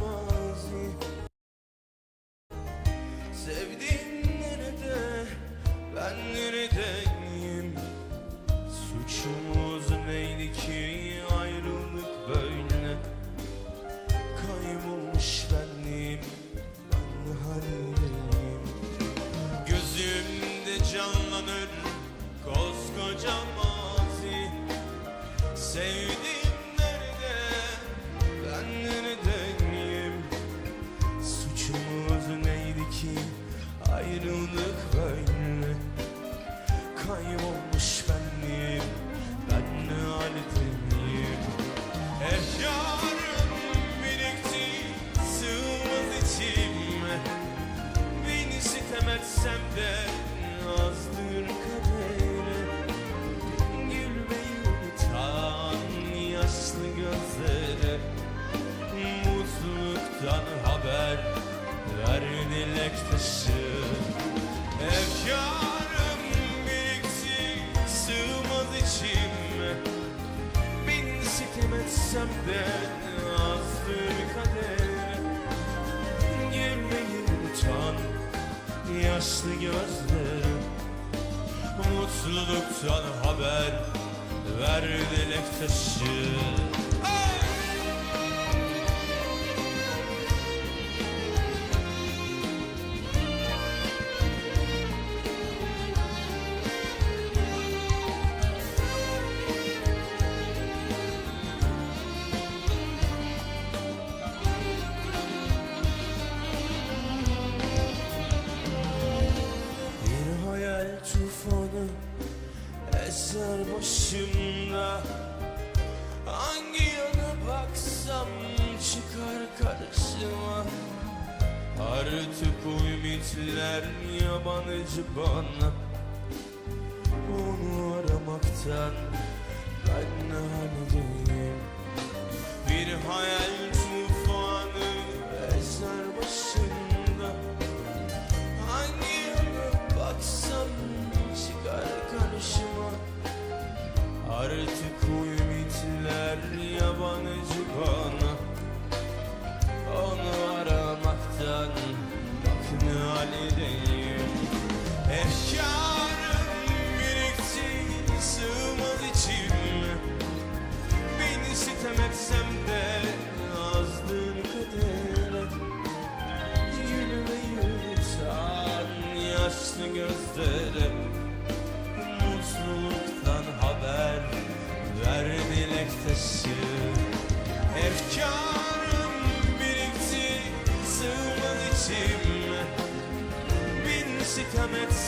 mazi Sevdiğin nerede? Ben neredeyim? Suçumuz neydi ki ayrılık böyle? Kaybolmuş benliğim ben halindeyim. Gözümde can sitem etsem de azdır kadere Gülmeyi unutan yaşlı gözlerim Mutluluktan haber ver dilek taşı başımda? Hangi yana baksam çıkar karşıma? Artık o ümitler yabancı bana. Onu aramaktan ben ne haldeyim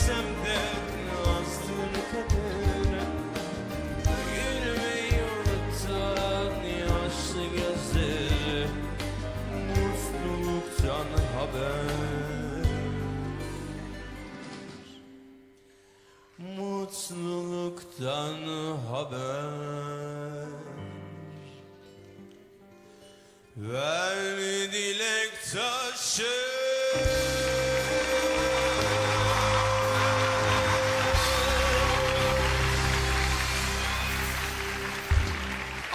etsem de azdır kadere Gülmeyi unutan yaşlı gözlere mutluluktan haber. Mutluluktan haber. Ver dilek taşı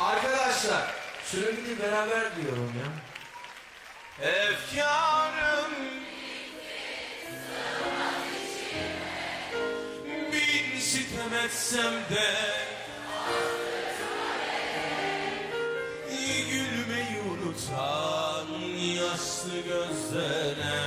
Arkadaşlar de beraber diyorum ya. Efkarım Bin sitem etsem de Gülmeyi unutan yaşlı gözlere